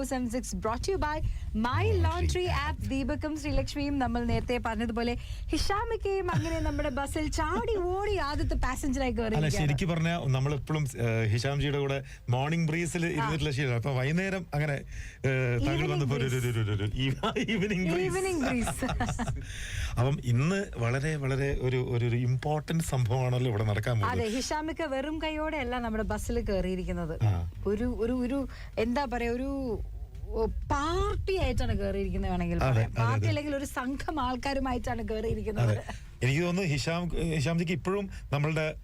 Four seven six brought you by my laundry app ദീപക്കും ശ്രീലക്ഷ്മിയും നമ്മൾ നേരത്തെ പറഞ്ഞതുപോലെ ഹിഷാമിക്കയും അങ്ങനെ നമ്മുടെ ബസ്സിൽ ചാടി ഓടി ആദ്യത്തെ പാസഞ്ചറായി കയറി ശരിക്കും പറഞ്ഞാൽ നമ്മളെപ്പോഴും ഹിഷാംജിയുടെ കൂടെ മോർണിംഗ് ബ്രീസിൽ ഇരുന്നിട്ടുള്ള ശീലം. അപ്പൊ വൈകുന്നേരം അങ്ങനെ താങ്കൾ വന്നപ്പോ ഈവനിങ് ബ്രീസ് അപ്പം ഇന്ന് വളരെ വളരെ ഒരു ഒരു ഇമ്പോർട്ടന്റ് സംഭവമാണല്ലോ ഇവിടെ നടക്കാൻ അതെ ഹിഷാമിക്ക വെറും കൈയോടെ അല്ല നമ്മുടെ ബസ്സിൽ കയറിയിരിക്കുന്നത്. ഒരു ഒരു ഒരു എന്താ പറയാ ഒരു പാർട്ടി ആയിട്ടാണ് കയറിയിരിക്കുന്നത് വേണമെങ്കിൽ പാർട്ടി അല്ലെങ്കിൽ ഒരു സംഘം ആൾക്കാരുമായിട്ടാണ് കയറിയിരിക്കുന്നത് എനിക്ക് തോന്നുന്നു ഹിഷാം ഹിഷാംജിക്ക് ഇപ്പോഴും നമ്മളുടെ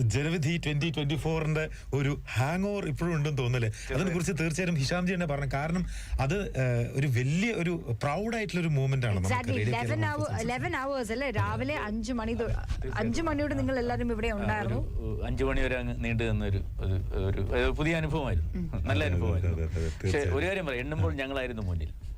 ജനവിധി ട്വന്റി ട്വന്റി ഫോറിന്റെ ഒരു ഹാങ് ഓവർ ഇപ്പോഴും ഉണ്ടെന്ന് തോന്നല്ലേ അതിനെ കുറിച്ച് തീർച്ചയായും ഹിഷാംജി തന്നെ പറഞ്ഞു. കാരണം അത് ഒരു വലിയ ഒരു പ്രൗഡ് ആയിട്ടുള്ള ഒരു മൂവ്മെന്റ് ആണ് രാവിലെ അഞ്ചു മണി അഞ്ചു മണിയോട് നിങ്ങൾ എല്ലാവരും ഇവിടെ ഉണ്ടായിരുന്നു. അഞ്ചു മണി വരെ അങ്ങ് നീണ്ടു നിന്ന ഒരു ഒരു- പുതിയ അനുഭവമായിരുന്നു. നല്ല അനുഭവമായിരുന്നു. പക്ഷെ ഒരു കാര്യം പറയാം. എണ്ണുമ്പോൾ ഞങ്ങളായിരുന്നു മുന്നിൽ.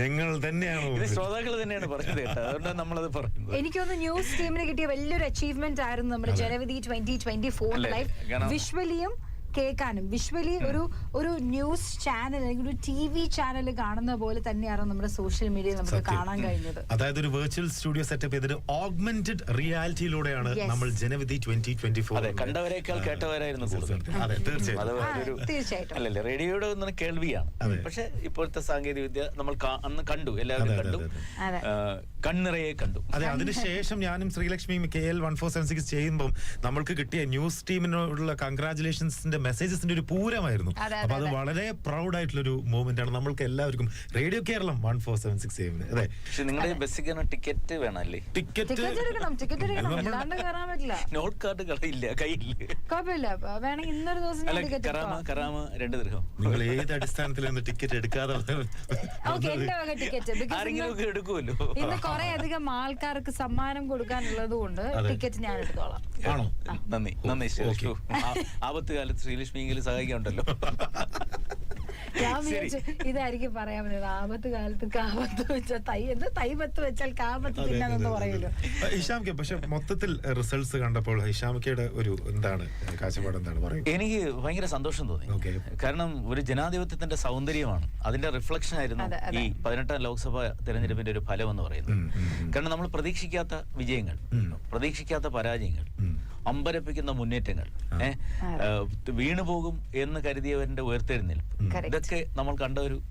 ഞങ്ങൾ തന്നെയാണ്. ശ്രോതാക്കൾ തന്നെയാണ് പറഞ്ഞത് കേട്ടോ. അതുകൊണ്ടാണ് നമ്മളത് പറയുന്നത്. എനിക്കൊന്ന് ന്യൂസ് ടീമിന് കിട്ടിയ വലിയൊരു അച്ചീവ്മെന്റ് ആയിരുന്നു നമ്മുടെ Janavidhi twenty twenty four life വിഷ്വലിയും കേൾക്കാനും. വിഷ്വലി ഒരു ഒരു ന്യൂസ് ചാനൽ അല്ലെങ്കിൽ ഒരു ടി വി ചാനൽ കാണുന്ന പോലെ തന്നെയാണ് നമ്മുടെ സോഷ്യൽ മീഡിയയിൽ നമുക്ക് കാണാൻ കഴിഞ്ഞത്. അതായത് ഒരു വെർച്വൽ സ്റ്റുഡിയോ സെറ്റപ്പ് ചെയ്തിട്ട് ഓഗ്മെന്റഡ് റിയാലിറ്റിയിലൂടെയാണ്. നമ്മൾ ജനവിധി ട്വന്റി ട്വന്റി ഫോർ കണ്ടവരെക്കാൾ കേട്ടവരായിരുന്നു തീർച്ചയായിട്ടും. അല്ലല്ലേ റേഡിയോയുടെ ഒന്ന് കേൾവിയാണ്. പക്ഷെ ഇപ്പോഴത്തെ സാങ്കേതിക വിദ്യ നമ്മൾ അന്ന് കണ്ടു എല്ലാവരും കണ്ടു. കണ്ണിറയെ കണ്ടു. അതെ അതിനുശേഷം ഞാനും ശ്രീലക്ഷ്മിയും K L one four seven six ചെയ്യുമ്പോൾ നമ്മൾക്ക് കിട്ടിയ ന്യൂസ് ടീമിനോടുള്ള കൺഗ്രാചുലേഷൻസിന്റെ മെസ്സേജസിന്റെ ഒരു പൂരമായിരുന്നു. അപ്പൊ അത് വളരെ പ്രൗഡ് ആയിട്ടുള്ള ഒരു മൂവ്മെന്റ് ആണ്. നമ്മൾക്ക് എല്ലാവർക്കും radio Keralam one four seven six ചെയ്യുന്നത് അതെ. പക്ഷെ നിങ്ങളുടെ ബസ്സിൽ ടിക്കറ്റ് വേണമല്ലേ? ടിക്കറ്റ് ടിക്കറ്റ് ടിക്കറ്റ് എടുക്കണം. പറ്റില്ല. നോട്ട് കാർഡ് ഇല്ല കയ്യില്ല കുഴപ്പമില്ല. വേണമെങ്കിൽ ഇന്നൊരു ദിവസം ടിക്കറ്റ് കറാമ കറാമ രണ്ട് ദൃഹം. നിങ്ങൾ ഏത് അടിസ്ഥാനത്തിൽ ടിക്കറ്റ് എടുക്കാതെ എടുക്കുമല്ലോ ഇന്ന് കുറെ അധികം ആൾക്കാർക്ക് സമ്മാനം കൊടുക്കാനുള്ളത് കൊണ്ട് ടിക്കറ്റ് ഞാൻ എടുത്തോളാം. ആണോ? നന്ദി നന്ദി. ആപത്ത് കാലത്ത് ശ്രീലക്ഷ്മിയെങ്കിലും സഹായിക്കാനുണ്ടല്ലോ. ഞാൻ ശരി. വിചാരിച്ചു ഇതായിരിക്കും പറയാൻ പറ്റുന്നത്. ആപത്ത് കാലത്ത് കാപത്ത് വെച്ച തൈ എന്ത് തൈ പത്ത് വെച്ചാൽ കാപത്ത് തിന്നാന്ന് പറയുമല്ലോ ഹിഷാമിക്ക പക്ഷെ മൊത്തത്തിൽ റിസൾട്ട്സ് കണ്ടപ്പോൾ ഹിഷാമിക്കയുടെ ഒരു എന്താണ് കാഴ്ചപ്പാട് എന്താണ്? പറയുന്നത് എനിക്ക് ഭയങ്കര സന്തോഷം തോന്നി. കാരണം ഒരു ജനാധിപത്യത്തിന്റെ സൗന്ദര്യമാണ്. അതിന്റെ റിഫ്ലക്ഷൻ ആയിരുന്നു. ഈ പതിനെട്ടാം ലോക്സഭ തെരഞ്ഞെടുപ്പിന്റെ ഒരു ഫലം എന്ന് പറയുന്നത്. കാരണം നമ്മൾ പ്രതീക്ഷിക്കാത്ത വിജയങ്ങൾ പ്രതീക്ഷിക്കാത്ത പരാജയങ്ങൾ. അമ്പരപ്പിക്കുന്ന മുന്നേറ്റങ്ങൾ. വീണു പോകും എന്ന് കരുതിയവന്റെ ഉയർത്തെഴുന്നേൽപ്പ്. ഇതൊക്കെ നമ്മൾ കണ്ട ഒരു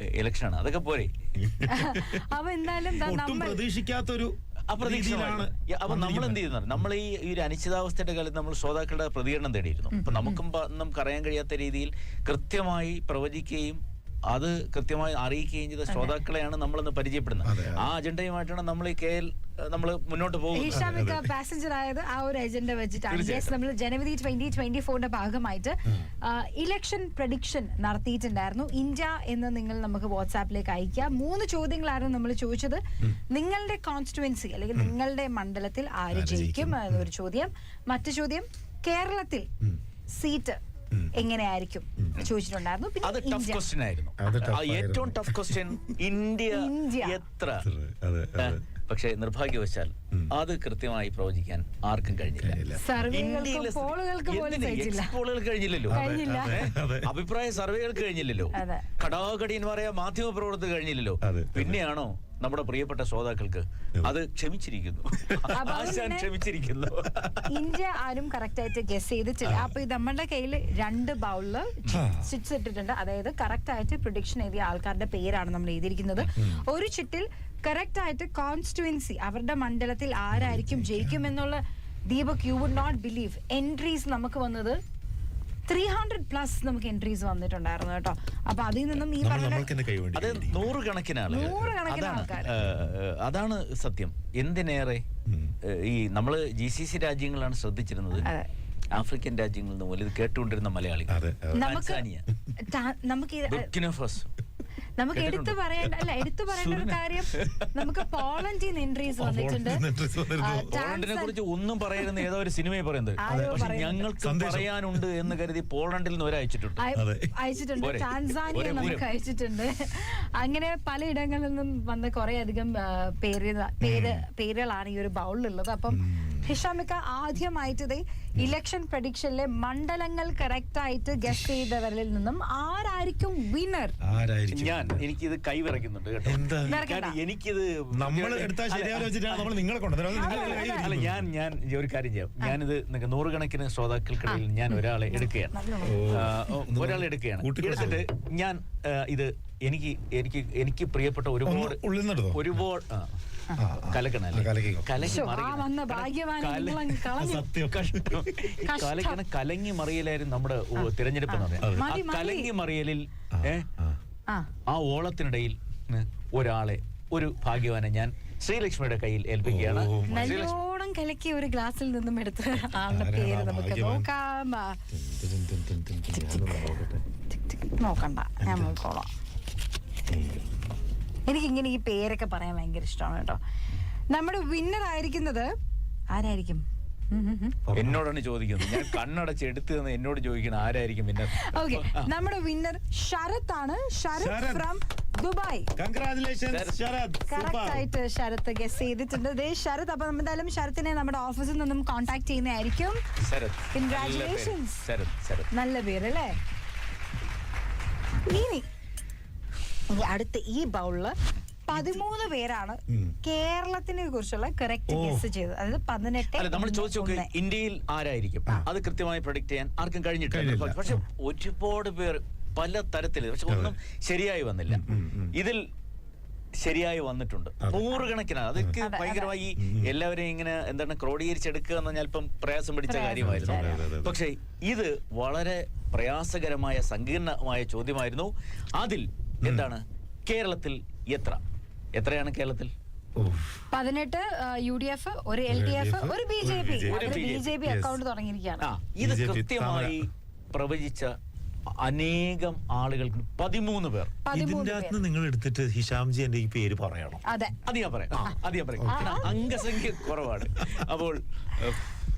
ഇലക്ഷനാണ് അതൊക്കെ പോരെ. അപ്പൊ എന്തായാലും പ്രതീക്ഷിക്കാത്തൊരു അപ്രതീക്ഷിതമാണ്. അപ്പൊ നമ്മൾ എന്ത് ചെയ്യുന്നത് നമ്മൾ ഈ ഈ ഒരു അനിശ്ചിതാവസ്ഥയുടെ കാലത്ത് നമ്മൾ ശ്രോതാക്കളുടെ പ്രതികരണം തേടിയിരുന്നു. അപ്പൊ നമുക്കും പ- നമുക്ക് അറിയാൻ കഴിയാത്ത രീതിയിൽ കൃത്യമായി പ്രവചിക്കുകയും അത് കൃത്യമായി അറിയിക്കുകയും ചെയ്ത ശ്രോതാക്കളെയാണ് നമ്മളിന്ന് പരിചയപ്പെടുന്നത്. ആ അജണ്ടയുമായിട്ടാണ് നമ്മൾ ഈ കെ എൽ നമ്മൾ മുന്നോട്ട് പോകുന്നത്. പാസഞ്ചർ ആയത് ആ ഒരു അജണ്ട വെച്ചിട്ടാണ്. നമ്മൾ ജനുവരി ട്വന്റി ട്വന്റി ഫോറിന്റെ ഭാഗമായിട്ട് ഇലക്ഷൻ പ്രഡിക്ഷൻ നടത്തിയിട്ടുണ്ടായിരുന്നു. ഇന്ത്യ എന്ന് നിങ്ങൾ നമുക്ക് വാട്സാപ്പിലേക്ക് അയക്കാം മൂന്ന് ചോദ്യങ്ങളായിരുന്നു നമ്മൾ ചോദിച്ചത്. നിങ്ങളുടെ കോൺസ്റ്റിറ്റുവൻസി അല്ലെങ്കിൽ നിങ്ങളുടെ മണ്ഡലത്തിൽ ആര് ജയിക്കും? എന്നൊരു ചോദ്യം. മറ്റു ചോദ്യം കേരളത്തിൽ സീറ്റ്. എങ്ങനെയായിരിക്കും ചോദിച്ചിട്ടുണ്ടായിരുന്നു. അത് പിന്നെ ടഫ് ഇന്ത്യ. ക്വസ്റ്റ്യൻ ആയിരുന്നു. അത് ഏറ്റവും ടഫ് ക്വസ്റ്റ്യൻ ഇന്ത്യ. എത്ര? അതെ അതെ പക്ഷേ നിർഭാഗ്യവശാൽ. അത് കൃത്യമായി പ്രവചിക്കാൻ ആർക്കും കഴിഞ്ഞില്ല. പോളുകൾ കഴിഞ്ഞില്ലല്ലോ. അഭിപ്രായ സർവേകൾക്ക് കഴിഞ്ഞില്ലല്ലോ? അതെ. കടാകടിയന്മാരായ മാധ്യമ പ്രവർത്തകർ കഴിഞ്ഞില്ലല്ലോ? അതെ. പിന്നെയാണോ നമ്മുടെ പ്രിയപ്പെട്ട ശ്രോതാക്കൾക്ക് അത് ക്ഷമിച്ചിരിക്കുന്നു. ആശാൻ ക്ഷമിച്ചിരിക്കുന്നു. ഇന്ത്യ ആരും കറക്റ്റ് ആയിട്ട് ഗസ് ചെയ്തിട്ടില്ല. അപ്പൊ ഇത് നമ്മുടെ കയ്യിൽ രണ്ട് ബൗളിൽ ചിറ്റ്സ് ഇട്ടിട്ടുണ്ട്. അതായത് കറക്റ്റ് ആയിട്ട് പ്രൊഡിക്ഷൻ എഴുതിയ ആൾക്കാരുടെ പേരാണ് നമ്മൾ എഴുതിയിരിക്കുന്നത്. ഒരു ചിറ്റിൽ കറക്റ്റ് ആയിട്ട് കോൺസ്റ്റുവൻസി അവരുടെ മണ്ഡലത്തിൽ ആരായിരിക്കും ജയിക്കും എന്നുള്ള Deepak you would not believe entries നമുക്ക് വന്നത് ത്രീ ഹൺഡ്രഡ് പ്ലസ് നമുക്ക് എൻട്രീസ് വന്നിട്ടുണ്ടായിരുന്നു കേട്ടോ. അപ്പൊ അതിൽ നിന്നും ഈ പറഞ്ഞത് പറഞ്ഞ കണക്കിനാണ് അത് നൂറുകണക്കിന് ആളുകൾ. നൂറുകണക്കിന് അതാണ് ആൾക്കാര്. ഏഹ്, അതാണ് സത്യം. എന്തിനേറെ? ഈ നമ്മൾ ജി സി സി രാജ്യങ്ങളാണ് ശ്രദ്ധിച്ചിരുന്നത്. അതെ. ആഫ്രിക്കൻ രാജ്യങ്ങളിൽ നിന്ന് പോലെ ഇത് കേട്ടുകൊണ്ടിരുന്ന മലയാളി അതെ അതെ. നമുക്ക് ടാ- നമുക്ക് ഇത് ബുർക്കിന ഫാസോ. നമുക്ക് എടുത്തു പറയേണ്ട അല്ല എടുത്തു പറയേണ്ട ഒരു കാര്യം നമുക്ക് പോളണ്ടിൽ നിന്ന് എൻട്രീസ് വന്നിട്ടുണ്ട്. പോളണ്ടിനെ കുറിച്ച് ഒന്നും പറയുന്ന ഏതോ ഒരു സിനിമയെ പറയുന്നത്. പക്ഷെ ഞങ്ങൾക്ക് പറയാനുണ്ട് എന്ന് കരുതി പോളണ്ടിൽ നിന്ന് ഒരയച്ചിട്ടുണ്ട്. അയച്ചിട്ടുണ്ട്. പോരെ. ടാൻസാനിയ നമുക്ക് അയച്ചിട്ടുണ്ട്. അങ്ങനെ പലയിടങ്ങളിൽ നിന്നും വന്ന കുറെ അധികം പേര് പേര് പേരുകളാണ് ഈ ഒരു ബൗളിലുള്ളത്. അപ്പം ഹിഷാമിക്ക ആദ്യമായിട്ട് ഇലക്ഷൻ പ്രഡിക്ഷനിലെ മണ്ഡലങ്ങൾ കറക്റ്റ് ആയിട്ട് ഗസ്റ്റ് ചെയ്തവരിൽ നിന്നും ആരായിരിക്കും വിന്നർ ആരായിരിക്കും? ഞാൻ. എനിക്കിത് കൈവിറക്കുന്നുണ്ട് കേട്ടോ. എനിക്കിത് നമ്മൾ എടുത്താൽ ശരിയാവില്ല വെച്ചിട്ടാണ് നമ്മൾ നിങ്ങളെ കൊണ്ടുവന്നത്. അല്ല ഞാൻ ഞാൻ ഒരു കാര്യം ചെയ്യാം. ഞാനിത് നിങ്ങൾക്ക് നൂറുകണക്കിന് ശ്രോതാക്കൾക്കിടയിൽ ഞാൻ ഒരാളെ എടുക്കുകയാണ്. ഒരാളെ എടുക്കുകയാണ്. എടുത്തിട്ട് ഞാൻ ഇത് എനിക്ക് എനിക്ക് എനിക്ക് പ്രിയപ്പെട്ട ഒരുപാട്? ഒരുപാട് കലങ്ങി മറിയലായിരുന്നു നമ്മുടെ തിരഞ്ഞെടുപ്പ് എന്ന് പറയുന്നത്. കലങ്ങി മറിയലിൽ ഏ, ആ. ഓളത്തിനിടയിൽ ഒരാളെ ഒരു ഭാഗ്യവാനെ ഞാൻ ശ്രീലക്ഷ്മിയുടെ കയ്യിൽ ഏൽപ്പിക്കുകയാണ്. നല്ലോണം കലക്കി ഒരു ഗ്ലാസ്സിൽ നിന്നും എടുത്ത് ആളുടെ പേര് നമുക്ക് നോക്കാം. നോക്കണ്ട ഞാൻ നോക്കോളാം. എനിക്കിങ്ങനെ ഈ പേരൊക്കെ പറയാൻ ഭയങ്കര ഇഷ്ടമാണ് കേട്ടോ. നമ്മുടെ വിന്നർ ആയിരിക്കുന്നത് ആരായിരിക്കും. എന്നോടാണ് ചോദിക്കുന്നത്. ഞാൻ കണ്ണടച്ച് എടുത്തു തന്ന് എന്നോട് ചോദിക്കണം ആരായിരിക്കും വിന്നർ ഓക്കെ നമ്മുടെ വിന്നർ ശരത് ആണ്. Sharath. From Dubai. Congratulations, Sharath. Correct Super. ആയിട്ട് ശരത് ഗസ് ചെയ്തിട്ടുണ്ട്. ദേ ശരത് അപ്പൊ എന്തായാലും ശരത്തിനെ നമ്മുടെ ഓഫീസിൽ നിന്നും കോൺടാക്ട് ചെയ്യുന്നതായിരിക്കും. നല്ല പേര്. ശരത് ശരത്. നല്ല പേര് അല്ലേ? ഇനി ഇനി അടുത്ത ഈ ബൗളിൽ പതിമൂന്ന് പേരാണ്. കേരളത്തിനെ കുറിച്ചുള്ള കറക്റ്റ് ഗസ് ചെയ്തത്. അതായത് പതിനെട്ട് അല്ല നമ്മൾ ചോദിച്ചു ഇന്ത്യയിൽ ആരായിരിക്കും? അത് കൃത്യമായി പ്രൊഡിക്ട് ചെയ്യാൻ ആർക്കും കഴിഞ്ഞിട്ടില്ല. പക്ഷെ ഒരുപാട് പേർ പല തരത്തിൽ പക്ഷെ ഒന്നും ശരിയായി വന്നില്ല. ഇതിൽ ശരിയായി വന്നിട്ടുണ്ട്. നൂറുകണക്കിനാണ്. അതൊക്കെ അതെ, ഭയങ്കരമായി. എല്ലാവരെയും ഇങ്ങനെ എന്താണ് ക്രോഡീകരിച്ചെടുക്കുക എന്ന് ഞാൻ ഇപ്പം പ്രയാസം പിടിച്ച കാര്യമായിരുന്നു. പക്ഷേ ഇത് വളരെ പ്രയാസകരമായ സങ്കീർണമായ ചോദ്യമായിരുന്നു. അതിൽ എന്താണ് കേരളത്തിൽ എത്ര? എത്രയാണ് കേരളത്തിൽ? പതിനെട്ട് യു ഡി എഫ് ഒരു എൽ ഡി എഫ് ഒരു B J P. B J P account തുടങ്ങിയിരിക്കുകയാണ്. ആ ഇത് കൃത്യമായി പ്രവചിച്ച അനേകം ആളുകൾക്ക് പതിമൂന്ന് പേർ. ഇതിന്റെ അകത്ത് നിങ്ങൾ എടുത്തിട്ട് ഹിഷാംജി എന്റെ ഈ പേര് പറയണം. അതെ. അത് ഞാൻ പറയാം. അത് ഞാൻ പറയാം. അംഗസംഖ്യ കുറവാണ്. അപ്പോൾ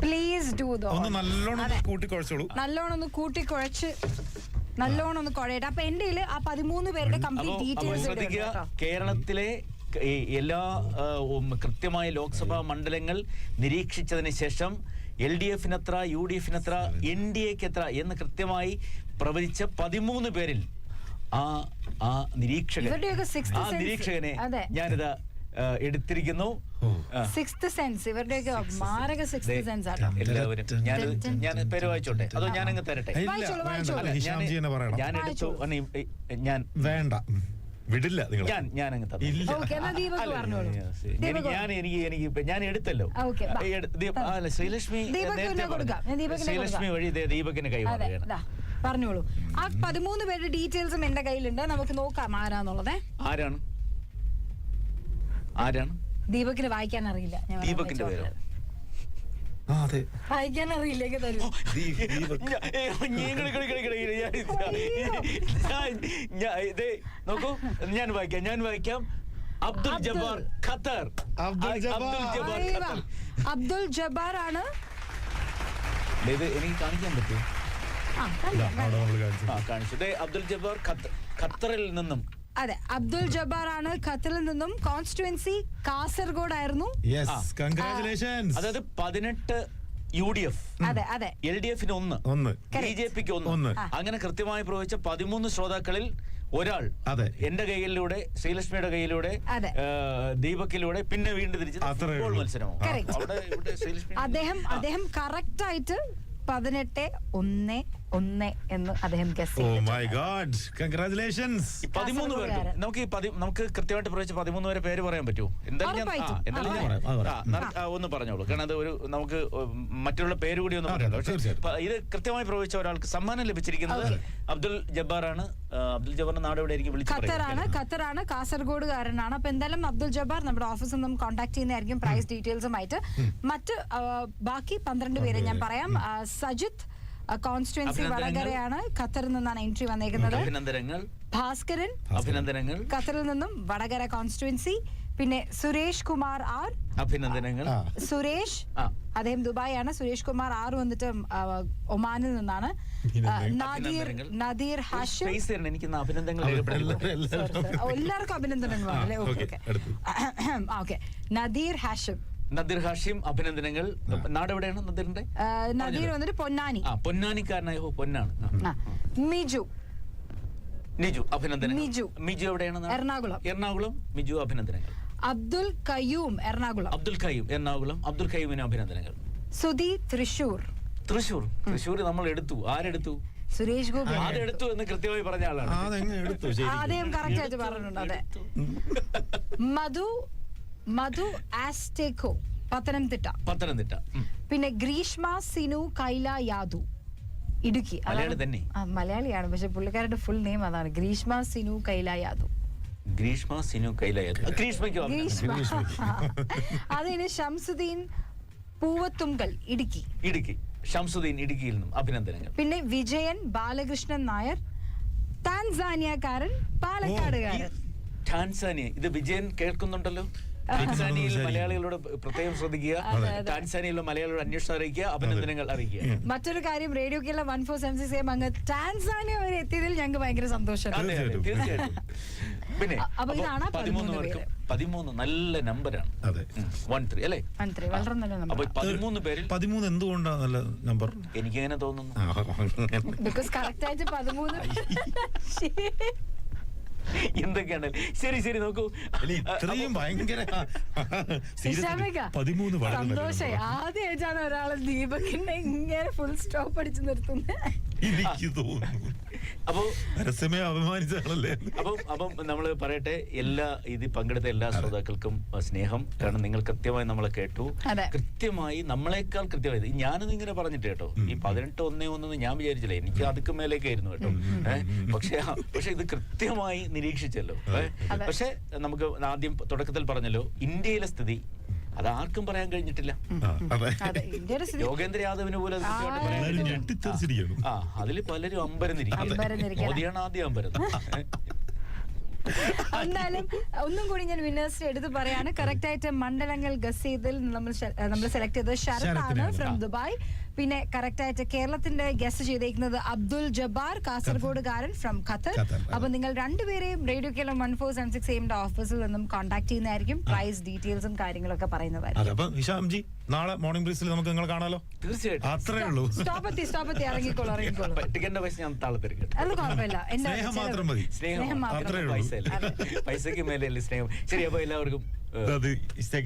പ്ലീസ് ഡു ദോ ഒന്ന് നല്ലോണം. കൂട്ടിക്കുഴച്ചോളൂ. നല്ലോണം ഒന്ന് കൂട്ടി കുഴച്ച് നല്ലോണം ഒന്ന് കുഴയട്ടെ. അപ്പൊ എന്റെ കയ്യിൽ ആ പതിമൂന്ന് പേരുടെ കംപ്ലീറ്റ് ഡീറ്റെയിൽസ് കേരളത്തിലെ ഈ എല്ലാ കൃത്യമായ ലോക്സഭാ മണ്ഡലങ്ങൾ നിരീക്ഷിച്ചതിന് ശേഷം എൽ ഡി എഫിനെത്ര യു ഡി എഫിനെത്ര എൻ ഡി എക്ക് എത്ര എന്ന് കൃത്യമായി പ്രവചിച്ച പതിമൂന്ന് പേരിൽ ആ ആ നിരീക്ഷകൻ ആ നിരീക്ഷകനെ ഞാനിത് എടുത്തിരിക്കുന്നു. സിക്സ്ത് സെൻസ് ഇവരുടെയൊക്കെ മാരക സിക്സ്ത് സെൻസ് ആണ് എല്ലാവരും ഞാൻ ഞാൻ പേര് വായിച്ചോട്ടെ? അതോ ഞാൻ അങ്ങ് തരട്ടെ ഞാൻ- എടുത്തു ഞാൻ വേണ്ട. വിടില്ല നിങ്ങൾ ഞാൻ ഞാൻ അങ്ങ് ഞാൻ- എനിക്ക് ഞാൻ എനിക്ക് എനിക്ക് ഞാൻ എടുത്തല്ലോ. ശ്രീലക്ഷ്മി ശ്രീലക്ഷ്മി വഴി ദേ ദീപകിന് കൈ കൈമാറുകയാണ് ദാ, പറഞ്ഞോളൂ. ആ പതിമൂന്ന് പേരുടെ ഡീറ്റെയിൽസും എന്റെ കയ്യിലുണ്ട്. നമുക്ക് നോക്കാം ആരാന്നുള്ളത്. ആരാണ്? ആരാണ്? ദീപകിന് വായിക്കാൻ അറിയില്ല. ഞാൻ വിളിച്ച് പേരോ? വായിക്കാൻ തരൂ. നോക്കൂ ഞാൻ വായിക്കാം ഞാൻ വായിക്കാം. അബ്ദുൽ. ജബ്ബാർ ഖത്തർ. അബ്ദുൽ ജബ്ബാർ. അബ്ദുൽ ജബ്ബാർ അബ്ദുൽ ജബ്ബാർ ആണ് ദേ, ഇത് എനിക്ക് കാണിക്കാൻ പറ്റുമോ? കാണിച്ചു. ആ കാണിച്ചു. ദേ അബ്ദുൽ ജബ്ബാർ ഖത്ത- ഖത്തറിൽ നിന്നും അതെ അബ്ദുൽ ജബ്ബാർ ആണ് ഖത്തറിൽ നിന്നും കോൺസ്റ്റിറ്റുവൻസി കാസർഗോഡ് ആയിരുന്നു. കൺഗ്രാചുലേഷൻസ് അതായത് പതിനെട്ട് യു ഡി എഫ് അതെ അതെ എൽ ഡി എഫിന് ഒന്ന് ഒന്ന് ബി ജെ പിക്ക് ഒന്ന് ഒന്ന്. അങ്ങനെ കൃത്യമായി പ്രവചിച്ച പതിമൂന്ന് ശ്രോതാക്കളിൽ ഒരാൾ അതെ. എന്റെ കയ്യിലൂടെ ശ്രീലക്ഷ്മിയുടെ കയ്യിലൂടെ അതെ. ദീപക്കിലൂടെ പിന്നെ വീണ്ടും തിരിച്ച് ഫുട്ബോൾ. മത്സരമോ അദ്ദേഹം. അദ്ദേഹം കറക്റ്റ് ആയിട്ട് പതിനെട്ട് ഒന്ന് ഒന്ന് എന്ന് അദ്ദേഹം ഗസ് മൈ ഗോഡ് കൺഗ്രാറ്റുലേഷൻസ് പതിമൂന്ന് പേർക്ക് നമുക്ക് ഈ പതി നമുക്ക് കൃത്യമായിട്ട് പ്രവേശിച്ച പതിമൂന്ന് പേരെ പേര് പറയാൻ പറ്റുമോ എന്തായാലും ഞാൻ ആ, എന്തായാലും ആ, ഒന്ന് പറഞ്ഞോളൂ. കാരണം അത് ഒരു നമുക്ക് മറ്റുള്ള പേര് കൂടി ഒന്ന് പറയാം. പക്ഷേ തീർച്ചയായും. പ- ഇത് കൃത്യമായി പ്രവേശിച്ച ഒരാൾക്ക് സമ്മാനം ലഭിച്ചിരിക്കുന്നത്. അബ്ദുൽ ജബ്ബാറാണ്. ആ, അബ്ദുൽ ജബ്ബാറിന്റെ നാട് എവിടെ ആയിരിക്കും വിളിച്ചു ഖത്തറാണ്. ഖത്തറാണ്. കാസർഗോഡുകാരനാണ്. അപ്പൊ എന്തായാലും അബ്ദുൽ ജബ്ബാർ നമ്മുടെ ഓഫീസിൽ നിന്നും കോൺടാക്ട് ചെയ്യുന്നതായിരിക്കും പ്രൈസ് ഡീറ്റെയിൽസുമായിട്ട് മറ്റ് ആ, ബാക്കി പന്ത്രണ്ട് പേരെ ഞാൻ പറയാം. ആ, സജിത്ത് കോൺസ്റ്റിറ്റ്യുവൻസി വടകരയാണ് ഖത്തറിൽ നിന്നാണ് എൻട്രി വന്നേക്കുന്നത്. അഭിനന്ദനങ്ങൾ. ഭാസ്കരൻ. അഭിനന്ദനങ്ങൾ. ഖത്തറിൽ നിന്നും വടകര കോൺസ്റ്റിറ്റ്യുവൻസി പിന്നെ സുരേഷ് കുമാർ ആർ. അഭിനന്ദനങ്ങൾ. സുരേഷ്. അദ്ദേഹം ദുബായ് ആണ് സുരേഷ് കുമാർ ആർ വന്നിട്ട് ഒമാനിൽ നിന്നാണ്. നദീർ നദീർ ഹാഷിം. എനിക്ക് അഭിനന്ദനങ്ങൾ എല്ലാവർക്കും അഭിനന്ദനങ്ങളാണ് അല്ലേ? ആ, ഓക്കെ ഓക്കെ. നദീർ ഹാഷിം. നദീർ ഹാഷിം അഭിനന്ദനങ്ങൾ. നാട് എവിടെയാണ് നദീറിന്റെ? നദീർ വന്നിട്ട് പൊന്നാനി. ആ പൊന്നാനിക്കാരനായ പൊന്നാണ്. മിജു. നിജു അഭിനന്ദനങ്ങൾ. മിജു. മിജു എവിടെയാണ്? എറണാകുളം. എറണാകുളം മിജു അഭിനന്ദനങ്ങൾ. അബ്ദുൽ കയ്യൂം എറണാകുളം. അബ്ദുൽ കയ്യൂം എറണാകുളം അബ്ദുൽ കയ്യൂമിന് അഭിനന്ദനങ്ങൾ. സുധി തൃശൂർ തൃശൂർ തൃശൂർ നമ്മൾ എടുത്തു. ആരെടുത്തു? സുരേഷ് ഗോപി. അതെടുത്തു എന്ന് കൃത്യമായി പറഞ്ഞ ആളാണ്. അതെങ്ങനെ എടുത്തു ശരി ആദ്യം കറക്റ്റ് ആയിട്ട് പറഞ്ഞിട്ടുണ്ട് അതെ. മധു മധു ആസ്റ്റേക്കോ പത്തനംതിട്ട. പത്തനംതിട്ട. പിന്നെ ഗ്രീഷ്മ സിനു കൈല യാദു. ഇടുക്കി. അതാണ്- മലയാളി തന്നെ? ആ, മലയാളിയാണ് പക്ഷെ പുള്ളിക്കാരുടെ ഫുൾ നെയിം അതാണ്. ഗ്രീഷ്മ സിനു കൈല യാദു. ഗ്രീഷ്മ സിനു കൈലായത് ഗ്രീഷ്മയ്ക്ക് അഭിനന്ദനം. ഗ്രീഷ്മ. അതിന് ഷംസുദ്ദീൻ പൂവത്തുങ്കൽ ഇടുക്കി. ഇടുക്കി. ഷംസുദ്ദീൻ ഇടുക്കിയിൽ നിന്നും അഭിനന്ദനങ്ങൾ. പിന്നെ വിജയൻ ബാലകൃഷ്ണൻ നായർ താൻസാനിയക്കാരൻ പാലക്കാടുകാരൻ. ടാൻസാനിയ ഇത് വിജയൻ കേൾക്കുന്നുണ്ടല്ലോ? ടാൻസാനിയയിൽ. മലയാളികളോട് പ്രത്യേകം ശ്രദ്ധിക്കുക. ടാൻസാനിയയിലെ മലയാളികളോട് അന്വേഷണം അറിയിക്കുക അഭിനന്ദനങ്ങൾ അറിയിക്കുക. മറ്റൊരു കാര്യം radio Kerala one four seven six അങ്ങ് ടാൻസാനിയ വരെ എത്തിയതിൽ ഞങ്ങൾക്ക് ഭയങ്കര സന്തോഷം. തീർച്ചയായിട്ടും. പിന്നെ അപ്പൊ ഇതാണ് പതിമൂന്ന് 13 പേർക്കും പതിമൂന്ന് നല്ല നമ്പറാണ് അതെ. വൺ ത്രീ അല്ലേ? വളരെ നല്ല അപ്പൊ പതിമൂന്ന് പേരിൽ പതിമൂന്ന് എന്തുകൊണ്ടാണ് നല്ല നമ്പർ? എനിക്കെങ്ങനെ തോന്നുന്നു. ബിക്കോസ് കറക്റ്റ് ആയിട്ട് പതിമൂന്ന്. എന്തൊക്കെയാണ്? ശരി ശരി നോക്കൂ. ഇത്രയും ഭയങ്കര പതിമൂന്ന് number. ആദ്യമായിട്ടാണ് ഒരാൾ ദീപകിനെ ഇങ്ങനെ ഫുൾ സ്റ്റോപ്പ് അടിച്ചു നിർത്തുന്നത് എനിക്ക് തോന്നുന്നു. അപ്പോ പരസ്യമേ അപമാനിച്ചാണല്ലേ അപ്പം അപ്പം നമ്മൾ പറയട്ടെ എല്ലാ ഇതിൽ പങ്കെടുത്ത എല്ലാ ശ്രോതാക്കൾക്കും സ്നേഹം. കാരണം നിങ്ങൾ കൃത്യമായി നമ്മളെ കേട്ടു. കൃത്യമായി നമ്മളെക്കാൾ കൃത്യമായി ഞാനത് ഇങ്ങനെ പറഞ്ഞിട്ട് കേട്ടോ ഈ പതിനെട്ട് ഒന്നേ ഒന്നെന്ന് ഞാൻ വിചാരിച്ചില്ല എനിക്ക് അതുക്ക് മേലേക്കായിരുന്നു കേട്ടോ. പക്ഷെ പക്ഷെ ഇത് കൃത്യമായി നിരീക്ഷിച്ചല്ലോ. പക്ഷെ നമുക്ക് ആദ്യം തുടക്കത്തിൽ പറഞ്ഞല്ലോ ഇന്ത്യയിലെ സ്ഥിതി അത് ആർക്കും പറയാൻ കഴിഞ്ഞിട്ടില്ല. അതെ. അതെ ഇന്ത്യയുടെ യോഗേന്ദ്ര യാദവിനെ പോലെ ആ അതിൽ പലരും അമ്പരന്നിരിക്കും. മോദിയാണ് ആദ്യം അമ്പരന്ന് എന്തായാലും ഒന്നും കൂടി ഞാൻ വിന്നേഴ്സിനെ എടുത്ത് പറയാണ്. കറക്റ്റ് ആയിട്ട് മണ്ഡലങ്ങൾ ഗസീദിൽ നമ്മൾ നമ്മൾ സെലക്ട് ചെയ്തത് ശരത്താണ് ആണ് ഫ്രം ദുബായ്. പിന്നെ കറക്റ്റ് ആയിട്ട് കേരളത്തിന്റെ ഗസ് ചെയ്തേക്കുന്നത് അബ്ദുൽ ജബ്ബാർ കാസർഗോഡുകാരൻ ഫ്രം ഖത്തർ. അപ്പൊ നിങ്ങൾ രണ്ടുപേരെയും radio Keralam one four seven six എയിമിന്റെ ഓഫീസിൽ നിന്നും കോൺടാക്ട് ചെയ്യുന്നതായിരിക്കും. പ്രൈസ് ഡീറ്റെയിൽസും കാര്യങ്ങളൊക്കെ പറയുന്നതായിരിക്കും. അതെ അപ്പൊ ഹിഷാംജി നാളെ മോർണിംഗ് ബ്രീസിൽ നമുക്ക് നിങ്ങൾ കാണാലോ? തീർച്ചയായിട്ടും. അത്രേ ഉള്ളൂ. സ്റ്റോപ്പ് എത്തി സ്റ്റോപ്പ് എത്തി ഇറങ്ങിക്കോളൂ ഇറങ്ങിക്കോളൂ. അത് കുഴപ്പമില്ല. എന്റെ സ്നേഹം മാത്രം മതി. സ്നേഹം സ്നേഹം മാത്രം. അത്രേ ഉള്ളൂ. പൈസ അല്ല പൈസക്ക് മേലെയല്ലേ സ്നേഹം? ശരി അപ്പൊ എല്ലാവർക്കും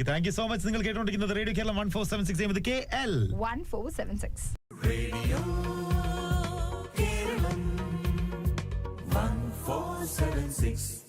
താങ്ക് യു സോ മച്ച് നിങ്ങൾ കേട്ടോണ്ടിരിക്കുന്നത് radio Keralam one four seven six K L one four seven six four seven six.